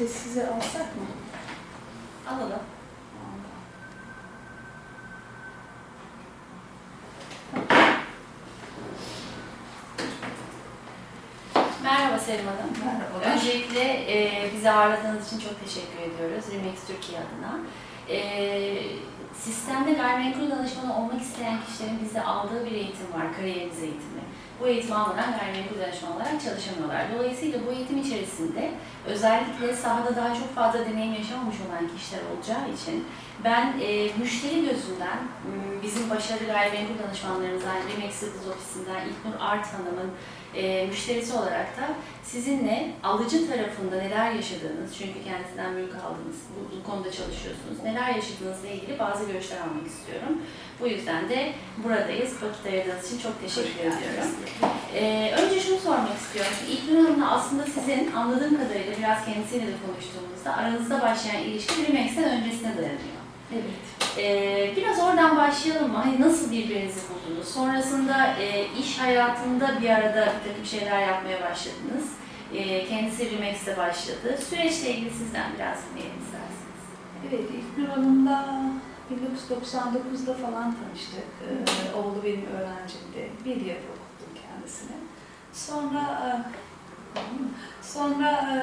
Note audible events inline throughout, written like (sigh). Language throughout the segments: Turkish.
sessize alsak mı? Alalım. Merhaba Selim Hanım. Merhabalar. Öncelikle e, bizi ağırladığınız için çok teşekkür ediyoruz Remax Türkiye adına. E, sistemde gayrimenkul danışmanı olmak isteyen kişilerin bizde aldığı bir eğitim var, kariyeriniz eğitimi. Bu eğitimi almadan gayrimenkul danışman olarak çalışamıyorlar. Dolayısıyla bu eğitim içerisinde özellikle sahada daha çok fazla deneyim yaşamamış olan kişiler olacağı için ben e, müşteri gözünden bizim başarılı gayrimenkul danışmanlarımızdan, Yıldız Ofisi'nden İlknur Art Hanım'ın e, müşterisi olarak da sizinle alıcı tarafında neler yaşadığınız, çünkü kendisinden mülk aldınız, bu, bu konuda çalışıyorsunuz, neler yaşadığınızla ilgili bazı görüşler almak istiyorum. Bu yüzden de buradayız. Vakit ayırdığınız için çok teşekkür ediyorum. Ee, önce şunu sormak istiyorum. İlknur Hanım'la aslında sizin anladığım kadarıyla biraz kendisiyle de konuştuğumuzda aranızda başlayan ilişki Remax'ten öncesine dayanıyor. Evet. Ee, biraz oradan başlayalım mı? Hani nasıl birbirinizi buldunuz? Sonrasında e, iş hayatında bir arada bir takım şeyler yapmaya başladınız. E, kendisi Remax'te başladı. Süreçle ilgili sizden biraz dinleyelim isterseniz. Evet, İlknur Hanım'la 1999'da falan tanıştık. Ee, oğlu benim öğrencimdi. Bir yıl okuttum kendisine. Sonra e, sonra e,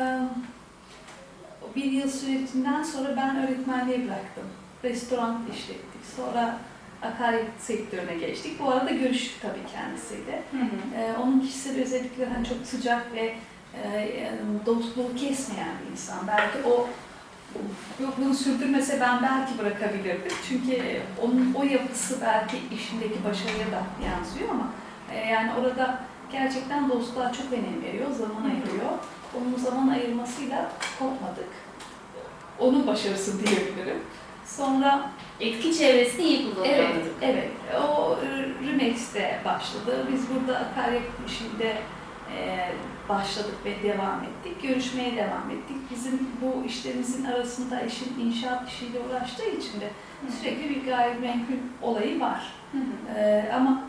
bir yıl sürecinden sonra ben öğretmenliği bıraktım. Restoran işlettik. Sonra akaryakıt sektörüne geçtik. Bu arada görüştük tabii kendisiyle. Ee, onun kişisel özellikleri hani çok sıcak ve e, dostluğu kesmeyen bir insan. Belki o yokluğunu sürdürmese ben belki bırakabilirdim. Çünkü onun o yapısı belki işindeki başarıya da yansıyor ama e, yani orada gerçekten dostluğa çok önem veriyor, zaman ayırıyor. Onun zaman ayırmasıyla kopmadık. Onun başarısı diyebilirim. Sonra Etki çevresini iyi kullanıyor Evet, evet. O e, Remex'te başladı. Biz burada akaryakıt işinde e, başladık ve devam ettik. Görüşmeye devam ettik. Bizim bu işlerimizin arasında eşim inşaat işiyle uğraştığı için de sürekli bir gayrimenkul olayı var. Hı hı. E, ama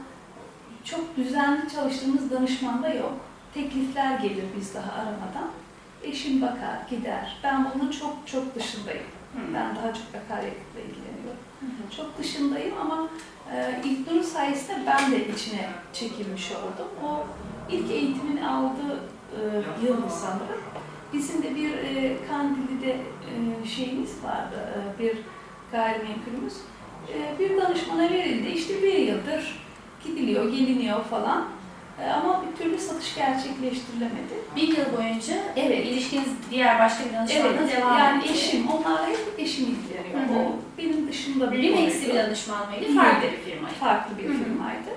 çok düzenli çalıştığımız danışman da yok. Teklifler gelir biz daha aramadan. Eşim bakar, gider. Ben bunun çok çok dışındayım. Hı. Ben daha çok akaryakıtla ilgileniyorum. Hı hı. Çok dışındayım ama e, İlknur'un sayesinde ben de içine çekilmiş oldum. O ilk eğitimini aldığı e, yıl sanırım. Bizim de bir e, Kandili'de e, şeyimiz vardı, e, bir gayrimenkulümüz. E, bir danışmana verildi. İşte bir yıldır gidiliyor, geliniyor falan. E, ama bir türlü satış gerçekleştirilemedi. Bir yıl boyunca Evet. ilişkiniz diğer başka bir danışmanla Evet, devam yani etti. eşim, onlarla hep eşim ilgileniyor. Hı hı. O benim dışımda bir Remax'li bir konuydu. danışman mıydı? Farklı bir firmaydı. farklı bir Hı hı. firmaydı.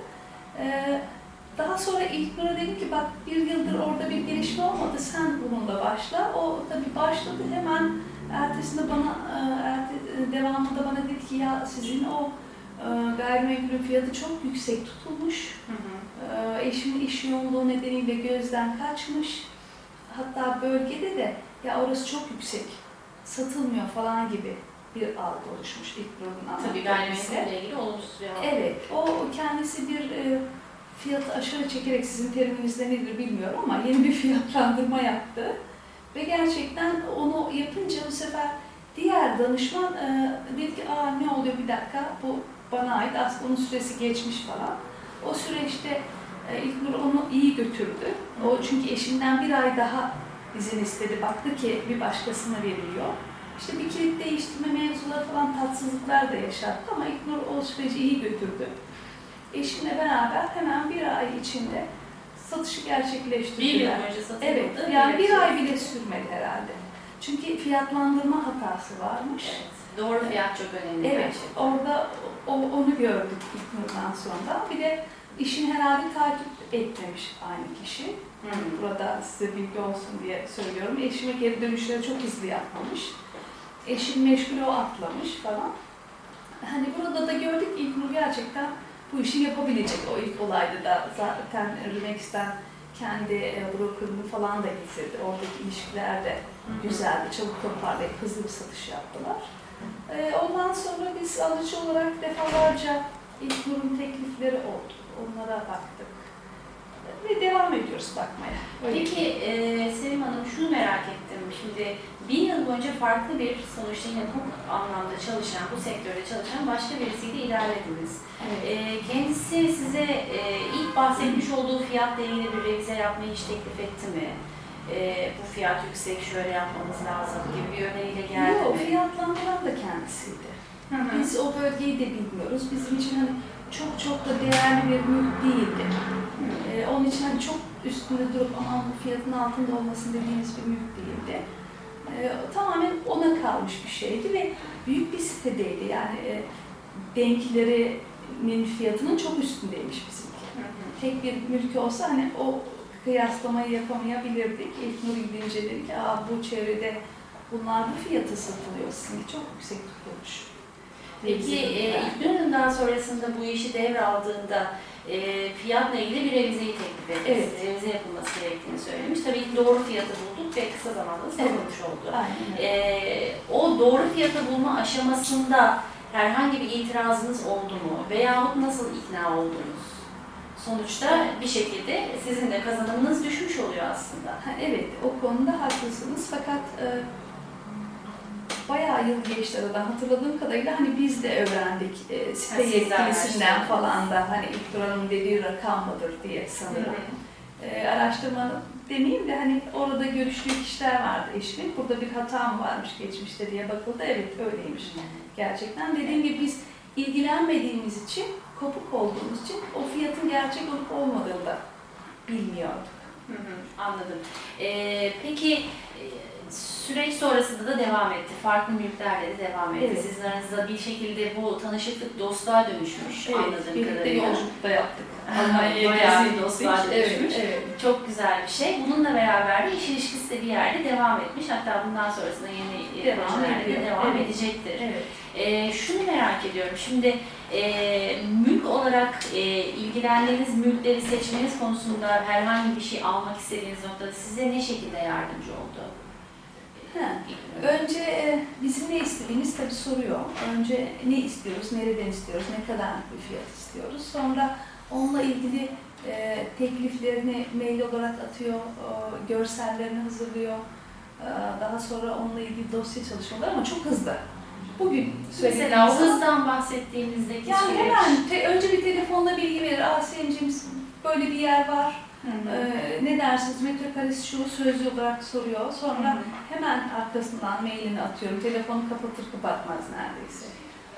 Ee, daha sonra İlknur'a dedim ki bak bir yıldır orada bir gelişme olmadı sen bununla başla. O tabii başladı hemen ertesinde bana e, erte, devamında bana dedi ki ya sizin o gayrimenkulün fiyatı çok yüksek tutulmuş. Hı hı. E, eşimin iş yoğunluğu nedeniyle gözden kaçmış. Hatta bölgede de ya orası çok yüksek satılmıyor falan gibi bir algı oluşmuş İlknur'un Tabii anlattığı bize. gayrimenkulle ilgili olumsuz bir. Evet, o kendisi bir e, fiyatı aşağı çekerek sizin teriminizde nedir bilmiyorum ama yeni bir (laughs) fiyatlandırma yaptı. Ve gerçekten onu yapınca bu sefer diğer danışman e, dedi ki aa ne oluyor bir dakika bu bana ait aslında onun süresi geçmiş falan. O süreçte e, İlknur onu iyi götürdü. O çünkü eşinden bir ay daha izin istedi. Baktı ki bir başkasına veriliyor. İşte bir kilit değiştirme mevzuları falan tatsızlıklar da yaşattı ama İlknur o süreci iyi götürdü. Eşimle beraber hemen bir ay içinde satışı gerçekleştirdiler. Bir yıl boyunca satıldı. Evet, yani bir ay bile sürmedi herhalde. Çünkü fiyatlandırma hatası varmış. Evet. Doğru fiyat çok önemli Evet, gerçekten. orada o, onu gördük İlknur'dan sonra. Bir de işini herhalde takip etmemiş aynı kişi. Hı. Burada size bilgi olsun diye söylüyorum. Eşime geri dönüşleri çok hızlı yapmamış. Eşim meşgul o atlamış falan. Hani burada da gördük İlknur gerçekten bu işi yapabilecek. O ilk olayda da zaten Remex'ten kendi e, brokerını falan da getirdi. Oradaki ilişkiler de güzeldi. Çabuk toparlayıp hızlı bir satış yaptılar. Ee, ondan sonra biz alıcı olarak defalarca İlknur'un teklifleri oldu. Onlara baktık. ve devam ediyoruz bakmaya. Öyle Peki e, Sevim Hanım şunu merak ettim. Şimdi bin yıl boyunca farklı bir sonuçta yine bu anlamda çalışan, bu sektörde çalışan başka birisiyle ilerlediniz. Evet. E, kendisi size e, ilk bahsetmiş olduğu fiyatla ilgili bir revize yapmayı hiç teklif etti mi? E, bu fiyat yüksek, şöyle yapmamız lazım gibi bir öneriyle geldi Yok, fiyatlandıran da kendisiydi. Hı hı. Biz o bölgeyi de bilmiyoruz. Bizim için hani çok çok da değerli bir mülk değildi. Ee, onun için hani çok üstünde durup aman bu fiyatın altında olmasın dediğimiz bir mülk değildi. Ee, tamamen ona kalmış bir şeydi ve büyük bir sitedeydi. Yani e, denklerinin fiyatının çok üstündeymiş bizimki. Hı hı. Tek bir mülk olsa hani o kıyaslamayı yapamayabilirdik. İlk Nur gidince dedik ki Aa, bu çevrede bunlar bu fiyata satılıyor. Sizinki çok yüksek tutulmuş. Peki e, İlknur Hanım daha sonrasında bu işi devraldığında e, fiyatla ilgili bir revizeyi teklif etti. Evet. Revize yapılması gerektiğini söylemiş. Tabii ki doğru fiyatı bulduk ve kısa zamanda satılmış oldu. Aynen. E, o doğru fiyatı bulma aşamasında herhangi bir itirazınız oldu mu? Veyahut nasıl ikna oldunuz? Sonuçta bir şekilde sizin de kazanımınız düşmüş oluyor aslında. Ha, evet, o konuda haklısınız. Fakat e, bayağı yıl geçti aradan. Hatırladığım kadarıyla hani biz de öğrendik e, site yetkilisinden falan da hani ilk duranın dediği rakam mıdır diye sanırım. E, araştırma demeyeyim de hani orada görüştüğü kişiler vardı eşimin. Burada bir hata mı varmış geçmişte diye bakıldı. Evet öyleymiş gerçekten. Dediğim gibi biz ilgilenmediğimiz için, kopuk olduğumuz için o fiyatın gerçek olup olmadığını da bilmiyorduk. Hı hı, Anladım. Ee, peki süreç sonrasında da devam etti. Farklı mülklerle de devam etti. Evet. Sizin aranızda bir şekilde bu tanışıklık dostluğa dönüşmüş Evet, anladığım birlikte kadarıyla. yolculukta yaptık. Almanya'ya (laughs) Bayağı gezdik, dostluğa Evet, dönüşmüş. evet. Çok güzel bir şey. Bununla beraber de iş ilişkisi de bir yerde devam etmiş. Hatta bundan sonrasında yeni e, Devam projelerde de devam Evet. edecektir. Evet. Ee, şunu merak ediyorum. Şimdi e, mülk olarak e, ilgilendiğiniz mülkleri seçmeniz konusunda herhangi bir şey almak istediğiniz noktada size ne şekilde yardımcı oldu? Ha, Önce e, bizim ne istediğimiz tabii soruyor. Önce ne istiyoruz, nereden istiyoruz, ne kadar bir fiyat istiyoruz. Sonra onunla ilgili e, tekliflerini mail olarak atıyor, e, görsellerini hazırlıyor. E, daha sonra onunla ilgili dosya çalışıyorlar ama çok hızlı. Bugün Mesela o hızdan bahsettiğimizdeki yani süreç. hemen te- önce bir telefonla bilgi verir. Aa Selin'cim böyle bir yer var. Hı hı. Ee, ne dersiniz metrekaresi şu sözlü olarak soruyor. Hı Sonra hı. hemen arkasından mailini atıyorum. Telefonu kapatır kapatmaz neredeyse.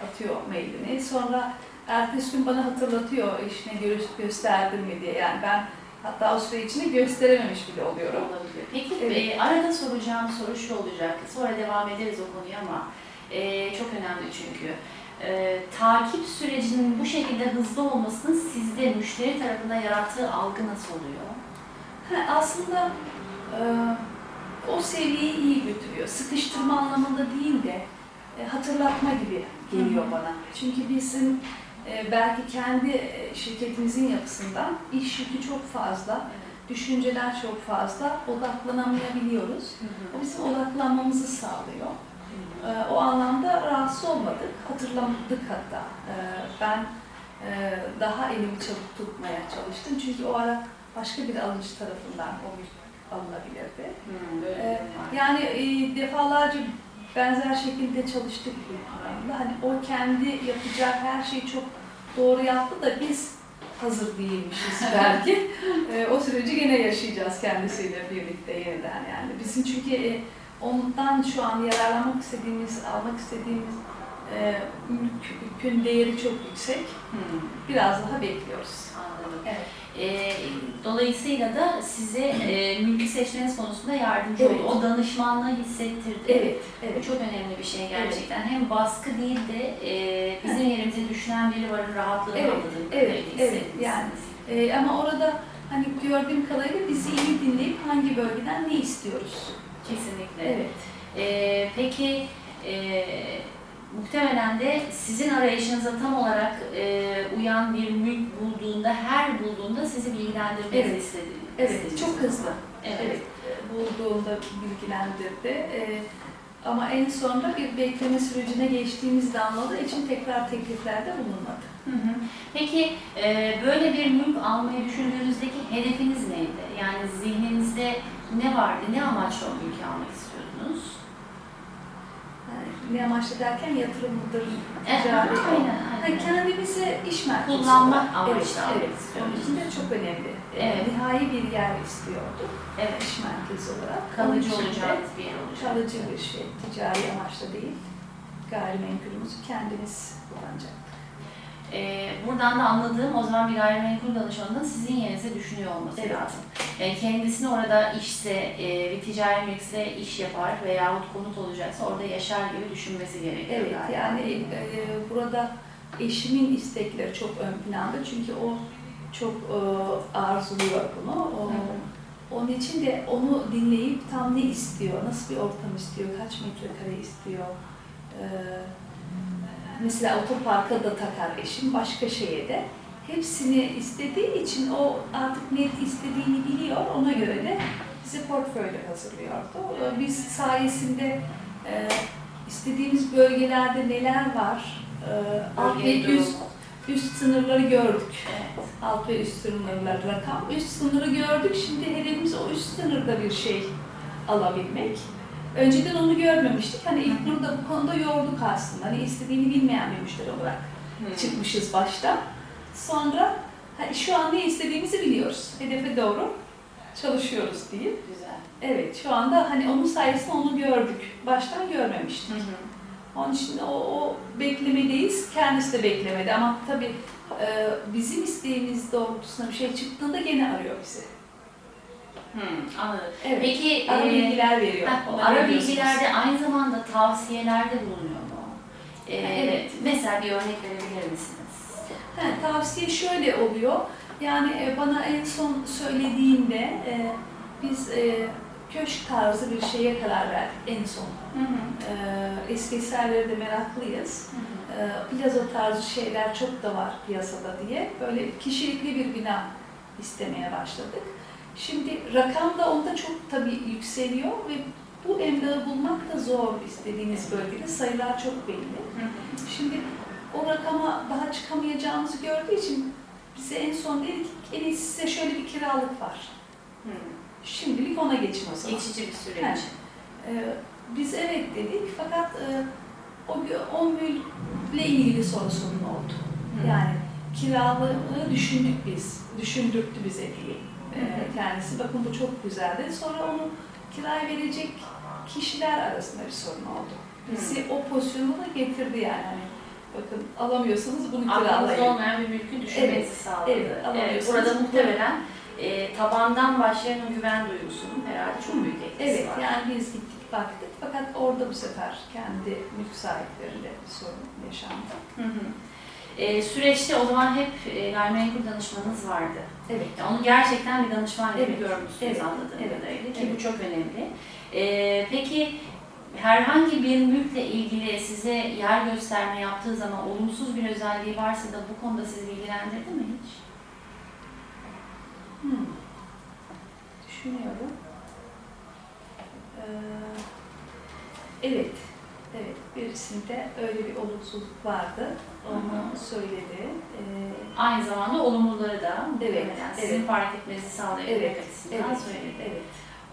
Atıyor mailini. Sonra ertesi gün bana hatırlatıyor işine görüş gösterdim mi diye. Yani ben hatta o süre içinde gösterememiş bile oluyorum. Olabilir. Peki Evet. e, arada soracağım soru şu olacak. Sonra devam ederiz o konuya ama e, çok önemli çünkü. E, takip sürecinin bu şekilde hızlı olmasının sizde müşteri tarafından yarattığı algı nasıl oluyor? Ha, aslında e, o seviyeyi iyi götürüyor. Sıkıştırma anlamında değil de e, hatırlatma gibi geliyor Hı hı. bana. Çünkü bizim e, belki kendi e, şirketimizin yapısından iş yükü çok fazla, düşünceler çok fazla, odaklanamayabiliyoruz. O bizim odaklanmamızı sağlıyor. E, o anlamda rahatsız olmadık, hatırlamadık hatta. E, ben e, daha elimi çabuk tutmaya çalıştım çünkü o ara başka bir alıcı tarafından o mülk alınabilirdi. Hmm, Ee. Yani e, defalarca benzer şekilde çalıştık bu programda. Hani o kendi yapacağı her şeyi çok doğru yaptı da biz hazır değilmişiz (laughs) belki. E, o süreci gene yaşayacağız kendisiyle birlikte yeniden yani. Bizim çünkü e, ondan şu an yararlanmak istediğimiz, almak istediğimiz e, mülkün değeri çok yüksek. Hmm, Biraz daha bekliyoruz. anladım. Evet. E, dolayısıyla da size e, mülkü seçmeniz konusunda yardımcı Evet. oldu. O danışmanlığı hissettirdi. Evet, Bu evet. çok önemli bir şey gerçekten. Hem baskı değil de e, bizim yerimize düşünen biri var rahatlığını Evet, anladığım evet, evet, yani. Ee, ama orada hani gördüğüm kadarıyla bizi iyi dinleyip hangi bölgeden ne istiyoruz? Kesinlikle. Evet. E, peki e, muhtemelen de sizin arayışınıza tam olarak e, uyan bir mülk bulduğunda, her bulduğunda sizi bilgilendirmenizi Evet. istedi. Evet, istediniz. çok hızlı. Evet. Evet, bulduğunda bilgilendirdi. Ee, Ama en sonunda bir bekleme sürecine geçtiğimizde anladığı için tekrar tekliflerde bulunmadı. Hı hı. Peki e, böyle bir mülk almayı düşündüğünüzdeki hedefiniz neydi? Yani zihninizde ne vardı? Ne amaçla o mülkü almak istiyordunuz? Yani ne amaçlı derken yatırım mıdır, Evet, ticari aynen, aynen. kendimize iş merkezi Kullanma olarak- amaçlı evet, almak evet. Onun için de çok önemli. Ee, Evet. Nihai bir yer istiyorduk Evet. iş merkezi olarak. Onun Kalıcı de olacak bir yer olacak. Kalıcı bir şey, ticari amaçla değil. Gayrimenkulümüzü kendimiz kullanacaktık. Ee, buradan da anladığım o zaman bir gayrimenkul danışmanının sizin yerinize düşünüyor olması Evet. lazım. Yani kendisini orada işse, e, bir ticari mülkse iş yapar veyahut konut olacaksa orada yaşar gibi düşünmesi gerekiyor. Evet, galiba. yani e, burada eşimin istekleri çok ön planda çünkü o çok e, arzuluyor bunu. O, onun için de onu dinleyip tam ne istiyor, nasıl bir ortam istiyor, kaç metrekare istiyor. E, mesela otoparka da takar eşim, başka şeye de. Hepsini istediği için o artık net istediğini biliyor, ona göre de bize portföy hazırlıyordu. E, Biz sayesinde e, istediğimiz bölgelerde neler var, e, alt ve üst, üst sınırları gördük. Evet. Alt ve üst sınırlar rakam. Üst sınırı gördük. Şimdi hedefimiz o üst sınırda bir şey alabilmek. Önceden onu görmemiştik. Hani ilk burada bu konuda yorduk aslında. Hani istediğini bilmeyen bir müşteri olarak Hı. çıkmışız başta. Sonra hani şu an ne istediğimizi biliyoruz. Hedefe doğru çalışıyoruz diyeyim. Güzel. Evet şu anda hani onun sayesinde onu gördük. Baştan görmemiştik. Hı hı. Onun için o, o beklemedeyiz. Kendisi de beklemedi ama tabii e, bizim isteğimiz doğrultusunda bir şey çıktığında gene arıyor bizi. Hı, anladım. Evet. Peki Ara e, bilgiler veriyor. o Ona ara bilgilerde aynı zamanda tavsiyelerde bulunuyor mu? E, Evet. Mesela bir örnek verebilir misiniz? Ha, tavsiye şöyle oluyor. Yani e, bana en son söylediğinde e, biz e, köşk tarzı bir şeye karar verdik en son. Hı hı. E, eski eserlere de meraklıyız. Hı hı. E, plaza tarzı şeyler çok da var piyasada diye. Böyle kişilikli bir bina istemeye başladık. Şimdi rakam da onda çok tabii yükseliyor ve bu emlakı bulmak da zor istediğiniz bölgede. Sayılar çok belli. Şimdi o rakama daha çıkamayacağımızı gördüğü için bize en son dedik ki en iyisi size şöyle bir kiralık var. Şimdilik ona geçin o zaman. Geçici bir süre Evet. için. Ee, biz evet dedik fakat e, o, o mülkle ilgili soru sorun oldu. Hı. Yani kiralığı düşündük biz, düşündürttü bize diye Hı hı. Kendisi. Bakın bu çok güzeldi. Sonra onu kiraya verecek kişiler arasında bir sorun oldu. Bizi o pozisyona da getirdi yani. Hani bakın alamıyorsanız bunu Aklınızda kiralayın. olmayan bir mülkü düşünmenizi Evet, sağladı. evet, burada muhtemelen e, tabandan başlayan o güven duygusunun herhalde çok büyük etkisi Evet, var. yani biz gittik baktık fakat orada bu sefer kendi mülk sahiplerinde bir sorun yaşandı. Hı hı. E, süreçte o zaman hep e, gayrimenkul danışmanınız vardı. Evet. Yani onu gerçekten bir danışman gibi Evet, görmüşsünüz evet, anladığım evet, kadarıyla ki evet. bu çok önemli. E, peki herhangi bir mülkle ilgili size yer gösterme yaptığı zaman olumsuz bir özelliği varsa da bu konuda sizi bilgilendirdi mi hiç? Hmm. Düşünüyorum. Ee, evet, evet. Birisinde öyle bir olumsuzluk vardı. Onu söyledi. Ee, Aynı zamanda olumluları da Evet, muhtemelen sizin evet. fark etmenizi sağlayabilmek Evet, açısından evet, söyledi. evet.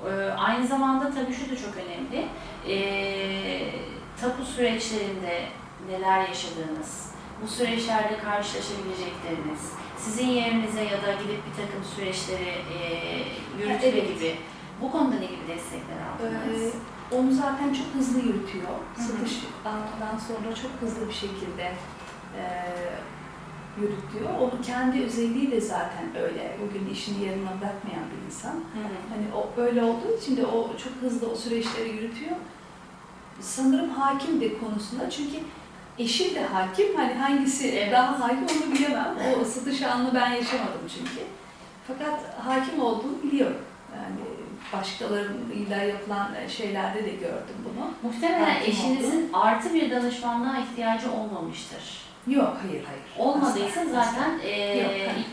Ee, aynı zamanda tabii şu da çok önemli. Ee, tapu süreçlerinde neler yaşadığınız, bu süreçlerde karşılaşabilecekleriniz, sizin yerinize ya da gidip bir takım süreçleri e, yürütme evet. gibi bu konuda ne gibi destekler aldınız? Ee, onu zaten çok hızlı yürütüyor. hı. Satış anından sonra çok hızlı bir şekilde e, yürütüyor. Onun kendi özelliği de zaten öyle. Bugün işini yarına bırakmayan bir insan. Hı hı. Hani o öyle olduğu için de o çok hızlı o süreçleri yürütüyor. Sanırım hakim de konusunda çünkü eşim de hakim. Hani hangisi Evet. daha hakim onu bilemem. O (laughs) satış anını ben yaşamadım çünkü. Fakat hakim olduğunu biliyorum. Başkalarıyla yapılan şeylerde de gördüm bunu. Muhtemelen Hakim eşinizin artı bir danışmanlığa ihtiyacı olmamıştır. Yok, hayır, hayır. Olmadıysa Asla, zaten asla. e,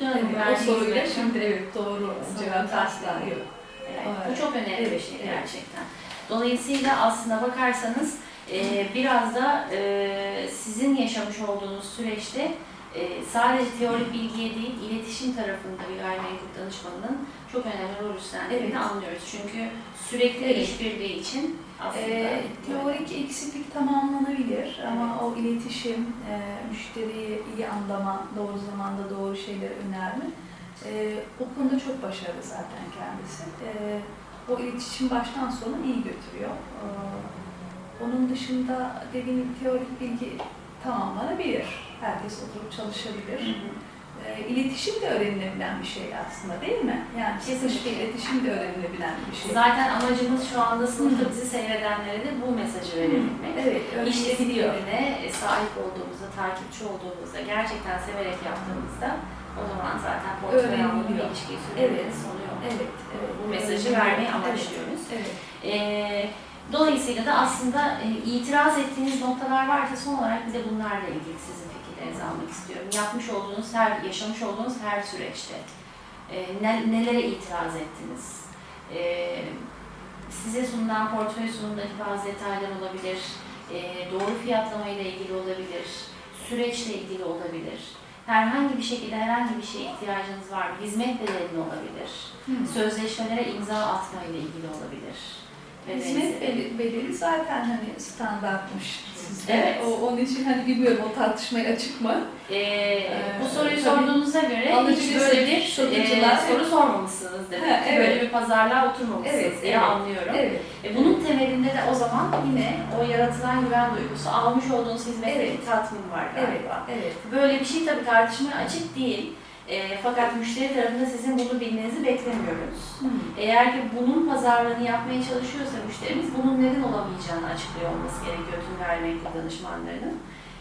Hanım Evet, o verdiği soruyla şimdi evet doğru cevap asla yok. Evet, Evet. bu çok önemli bir Evet, şey evet. gerçekten. Dolayısıyla aslına bakarsanız e, biraz da e, sizin yaşamış olduğunuz süreçte e, sadece teorik bilgiye değil, iletişim tarafında bir gayrimenkul danışmanının çok önemli rol üstlendiğini Evet. anlıyoruz. Çünkü sürekli Evet. işbirliği için aslında Ee, teorik eksiklik tamamlanabilir ama o iletişim, e, müşteriyi iyi anlama, doğru zamanda doğru şeyleri önerme e, o konuda çok başarılı zaten kendisi. E, o iletişim baştan sona iyi götürüyor. E, onun dışında dediğim teorik bilgi tamamlanabilir. Herkes oturup çalışabilir. Hı hı. E, iletişim de öğrenilebilen bir şey aslında değil mi? Yani Kesinlikle. iletişim de öğrenilebilen bir şey. Zaten amacımız şu anda sınıfta Hı. bizi seyredenlere de bu mesajı verebilmek. Evet, İş öğrenilebiliyor. disiplinine sahip olduğumuzda, takipçi olduğumuzda, gerçekten severek yaptığımızda o zaman zaten portföy almanın Öğreniliyor. ilişkiyi sürenin Evet. sonu yok. Evet, evet. Bu mesajı vermeyi amaçlıyoruz. Evet. Ee, dolayısıyla da aslında e, itiraz ettiğiniz noktalar varsa son olarak bize bunlarla ilgili sizin fikirlerinizi almak istiyorum. Yapmış olduğunuz her, yaşamış olduğunuz her süreçte e, ne- nelere itiraz ettiniz? E, size sunulan portföy sunumundaki bazı detaylar olabilir, e, doğru fiyatlama ile ilgili olabilir, süreçle ilgili olabilir. Herhangi bir şekilde herhangi bir şeye ihtiyacınız var mı? Hizmet bedelini olabilir. Hı. Sözleşmelere imza atma ile ilgili olabilir. Ve Hizmet bedeli, zaten hani standartmış sizde. Evet. O, onun için hani bilmiyorum o tartışmaya açık mı? Ee, bu soruyu sorduğunuza göre hiç böyle bir satıcılar- e, soru sormamışsınız demek Ha, ki. evet. Böyle bir pazarlığa oturmamışsınız Evet, diye evet. anlıyorum. Evet. E, bunun temelinde de o zaman yine o yaratılan güven duygusu, almış olduğunuz hizmetteki Evet. tatmin var Evet. galiba. Evet. Böyle bir şey tabii tartışmaya açık değil. E, fakat müşteri tarafında sizin bunu bilmenizi beklemiyoruz. Hı. Eğer ki bunun pazarlığını yapmaya çalışıyorsa müşterimiz bunun neden olamayacağını açıklıyor olması gerekiyor tüm gayrimenkul danışmanlarının.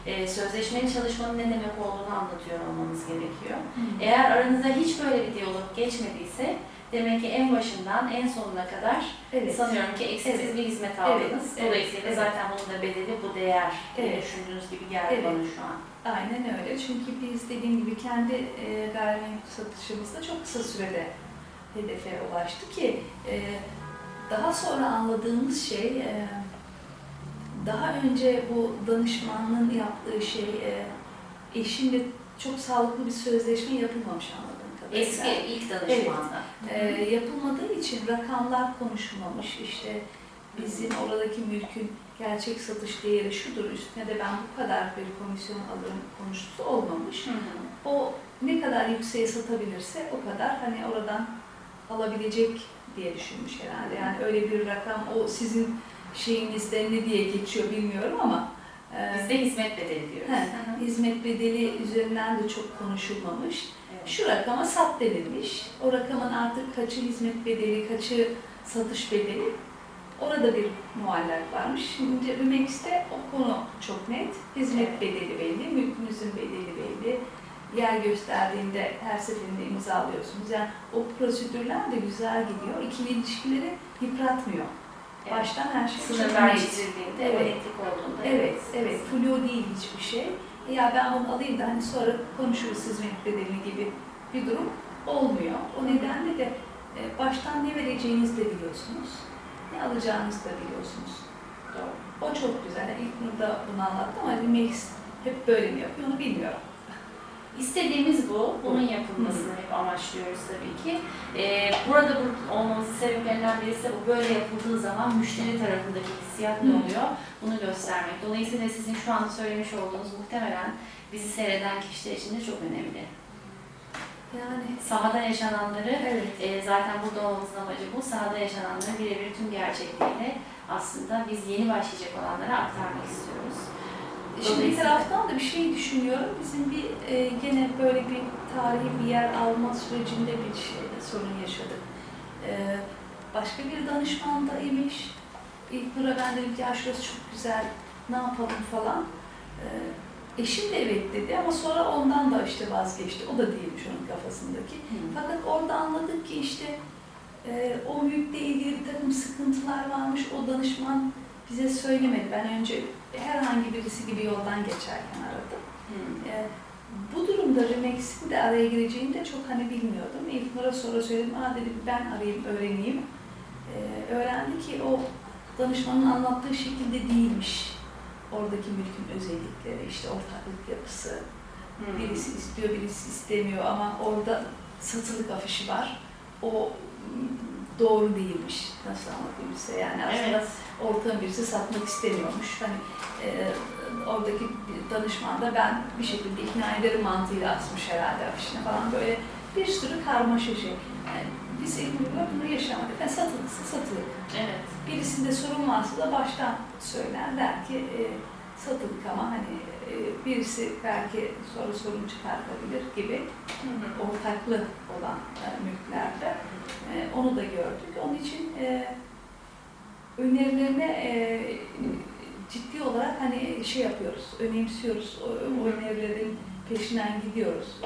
Ee, sözleşmeli çalışmanın ne demek olduğunu anlatıyor olmamız gerekiyor. Hı. Eğer aranızda hiç böyle bir diyalog geçmediyse demek ki en başından en sonuna kadar Evet. sanıyorum ki eksiksiz Evet. bir hizmet aldınız. Evet, Dolayısıyla evet. zaten bunun da bedeli bu değer diye Evet. düşündüğünüz gibi geldi Evet. bana şu an. Aynen öyle. Çünkü biz dediğim gibi kendi e, gayrimenkul satışımızda çok kısa sürede hedefe ulaştı ki e, daha sonra anladığımız şey e, daha önce bu danışmanın yaptığı şey e, eşimle çok sağlıklı bir sözleşme yapılmamış anladığım Eski ilk danışmanda. E, yapılmadığı için rakamlar konuşulmamış. İşte bizim oradaki mülkün gerçek satış değeri şudur, üstüne de ben bu kadar bir komisyon alırım konuştuğu olmamış. Hı hı. O ne kadar yükseğe satabilirse o kadar hani oradan alabilecek diye düşünmüş herhalde. Yani öyle bir rakam o sizin şeyinizde ne diye geçiyor bilmiyorum ama e, Biz de hizmet bedeli diyoruz. he, hizmet bedeli üzerinden de çok konuşulmamış. Evet. Şu rakama sat denilmiş. O rakamın artık kaçı hizmet bedeli, kaçı satış bedeli orada bir muallak varmış. Şimdi Rümex'te o konu çok net. Hizmet Evet. bedeli belli, mülkünüzün bedeli belli. Yer gösterdiğinde her seferinde imzalıyorsunuz. Yani o prosedürler de güzel gidiyor. İkili ilişkileri yıpratmıyor. Evet. Baştan her şey Sınırlar çizildiğinde, Evet. netlik olduğunda. Evet, evet. Flu değil hiçbir şey. Ya ben bunu alayım da hani sonra konuşuruz hizmet bedeli gibi bir durum olmuyor. O nedenle de e, baştan ne vereceğinizi de biliyorsunuz. Ne alacağınızı da biliyorsunuz. Doğru. O çok güzel. İlk Nur'da bunu anlattı ama Remix hep böyle mi yapıyor onu bilmiyorum. İstediğimiz bu. Bunun yapılmasını hep amaçlıyoruz tabii ki. Ee, burada bu olmamızın sebeplerinden birisi de bu. Böyle yapıldığı zaman müşteri tarafındaki hissiyat ne oluyor? Bunu göstermek. Dolayısıyla sizin şu anda söylemiş olduğunuz muhtemelen bizi seyreden kişiler için de çok önemli. Yani Sahada yaşananları evet. e, zaten burada olmamızın amacı bu. Sahada yaşananları birebir tüm gerçekliğiyle aslında biz yeni başlayacak olanlara aktarmak istiyoruz. Şimdi bir taraftan da bir şey düşünüyorum. Bizim bir e, gene böyle bir tarihi bir yer alma sürecinde bir şey, sorun yaşadık. E, başka bir danışman da imiş. İlk Nur'a ben dedim ki ya şurası çok güzel, ne yapalım falan. E, eşim de evet dedi ama sonra ondan da işte vazgeçti. O da değilmiş onun kafasındaki. Fakat orada anladık ki işte e, o mülkle ilgili bir takım sıkıntılar varmış. O danışman bize söylemedi. Ben önce herhangi birisi gibi yoldan geçerken aradım. Hı. E, bu durumda Remex'in de araya gireceğini de çok hani bilmiyordum. İlk Nur'a sonra söyledim. Aa dedim ben arayayım, öğreneyim. E, öğrendi ki o danışmanın anlattığı şekilde değilmiş. Oradaki mülkün özellikleri, işte ortaklık yapısı, Hı. birisi istiyor, birisi istemiyor ama orada satılık afişi var. O mm, doğru değilmiş. Nasıl anlatayım size? Yani aslında Evet. Ortağın birisi satmak istemiyormuş. Hani e, oradaki danışman da ben bir şekilde ikna ederim mantığıyla asmış herhalde afişine falan böyle bir sürü karmaşa şey. Yani biz İlmur'la bunu yaşamadık. Yani satılıksa satılık. Evet. Birisinde sorun varsa da baştan söyler der ki e, satılık ama hani e, birisi belki sonra sorun çıkartabilir gibi Hı hı. ortaklı olan e, mülklerde e, onu da gördük. Onun için e, önerilerine e, ciddi olarak hani şey yapıyoruz, önemsiyoruz. O, o önerilerin peşinden gidiyoruz.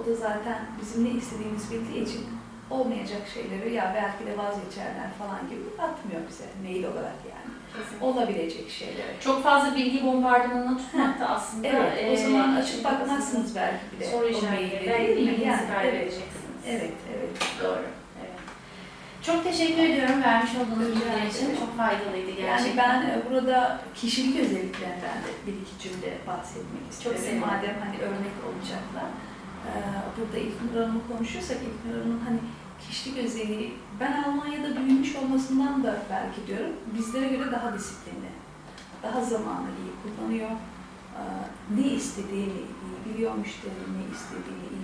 O, da zaten bizim ne istediğimizi bildiği için olmayacak şeyleri ya belki de vazgeçerler falan gibi atmıyor bize mail olarak yani. Kesinlikle. Olabilecek şeyleri. Çok fazla bilgi bombardımanına tutmak da aslında Evet, o e, zaman işin bakmazsınız belki bir de Soru işaretleri. Belki bilginizi Yani, kaybedeceksiniz. evet, evet. Doğru. Çok teşekkür ediyorum vermiş olduğunuz bilgiler için. Çok faydalıydı Yani gerçekten. ben e, burada kişilik özelliklerinden de bir iki cümle bahsetmek isterim. sevinirim. Madem hani örnek olacaklar. Ee, Burada İlknur Hanım'ı konuşuyorsak İlknur Hanım'ın hani kişilik özelliği, ben Almanya'da büyümüş olmasından da belki diyorum, bizlere göre daha disiplinli. Daha zamanı iyi kullanıyor. Ee, Ne istediğini iyi biliyor, müşteri ne istediğini iyi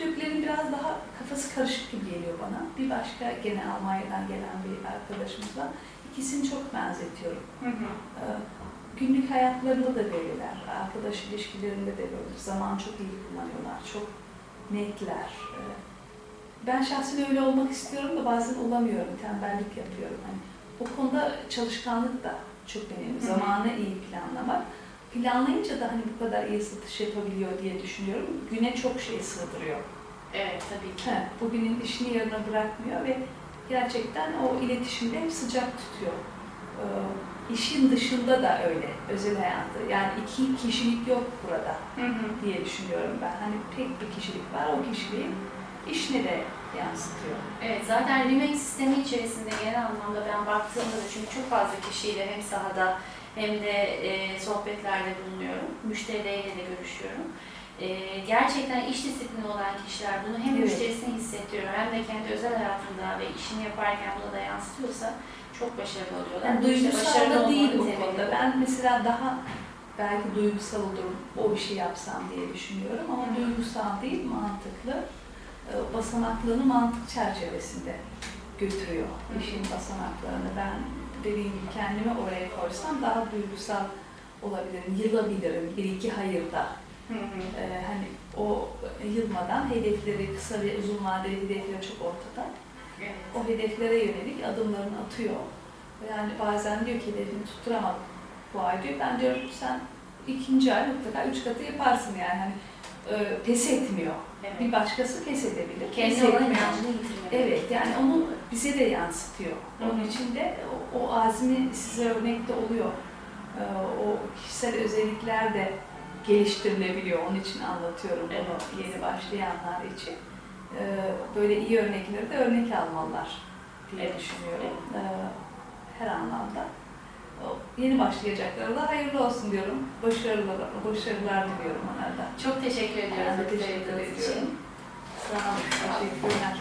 Türklerin biraz daha kafası karışık gibi geliyor bana. Bir başka gene Almanya'dan gelen bir arkadaşımız var. İkisini çok benzetiyorum. Hı hı. Ee, Günlük hayatlarında da böyleler, arkadaş ilişkilerinde de böyle. Zaman çok iyi kullanıyorlar, çok netler. Ee, Ben şahsen öyle olmak istiyorum da bazen olamıyorum, tembellik yapıyorum. Hani o konuda çalışkanlık da çok önemli. Zamanı iyi planlamak. Planlayınca da hani bu kadar iyi satış yapabiliyor diye düşünüyorum. Güne çok şey sığdırıyor. Evet tabii ki. He, bugünün işini yarına bırakmıyor ve gerçekten o iletişimde hep sıcak tutuyor. Ee, işin dışında da öyle, özel hayatı. Yani iki kişilik yok burada Hı hı. diye düşünüyorum ben. Hani tek bir kişilik var, o kişiliği işine de yansıtıyor. Evet, zaten remote sistemi içerisinde genel anlamda ben baktığımda da çünkü çok fazla kişiyle hem sahada hem de e, sohbetlerde bulunuyorum. Müşterileriyle de görüşüyorum. E, gerçekten iş disiplini olan kişiler bunu hem Evet. müşterisine hissettiriyor hem de kendi özel hayatında ve işini yaparken buna da yansıtıyorsa çok başarılı oluyorlar. Yani işte duygusal başarılı da değil bu konuda. Ben mesela daha belki duygusal olurum, o bir şey yapsam diye düşünüyorum ama Hı. duygusal değil, mantıklı. Ee, Basamaklığını mantık çerçevesinde götürüyor Hı. işin basamaklarını. Ben dediğim gibi kendimi oraya koysam daha duygusal olabilirim, yılabilirim bir iki hayırda. Hı hı. Ee, hani o yılmadan hedefleri, kısa ve uzun vadeli hedefleri çok ortada. Evet. O hedeflere yönelik adımlarını atıyor. Yani bazen diyor ki hedefini tutturamadım bu ay diyor. Ben diyorum sen ikinci ay mutlaka üç katı yaparsın yani. Hani, e, pes etmiyor. Evet. Bir başkası pes edebilir. pes Kendine olan inancını yitirmedi. Evet yani onu bize de yansıtıyor. Hı hı. Onun için de o, o azmi size örnekte oluyor. Ee, o kişisel özellikler de geliştirilebiliyor. Onun için anlatıyorum bunu Evet. yeni başlayanlar için. Ee, böyle iyi örnekleri de örnek almalılar diye Evet. düşünüyorum. Ee, her anlamda yeni başlayacaklara da hayırlı olsun diyorum. Başarılar, başarılar diliyorum onlardan. Çok teşekkür ediyoruz. Ben teşekkür ediyorum. Sağ olun. Teşekkürler.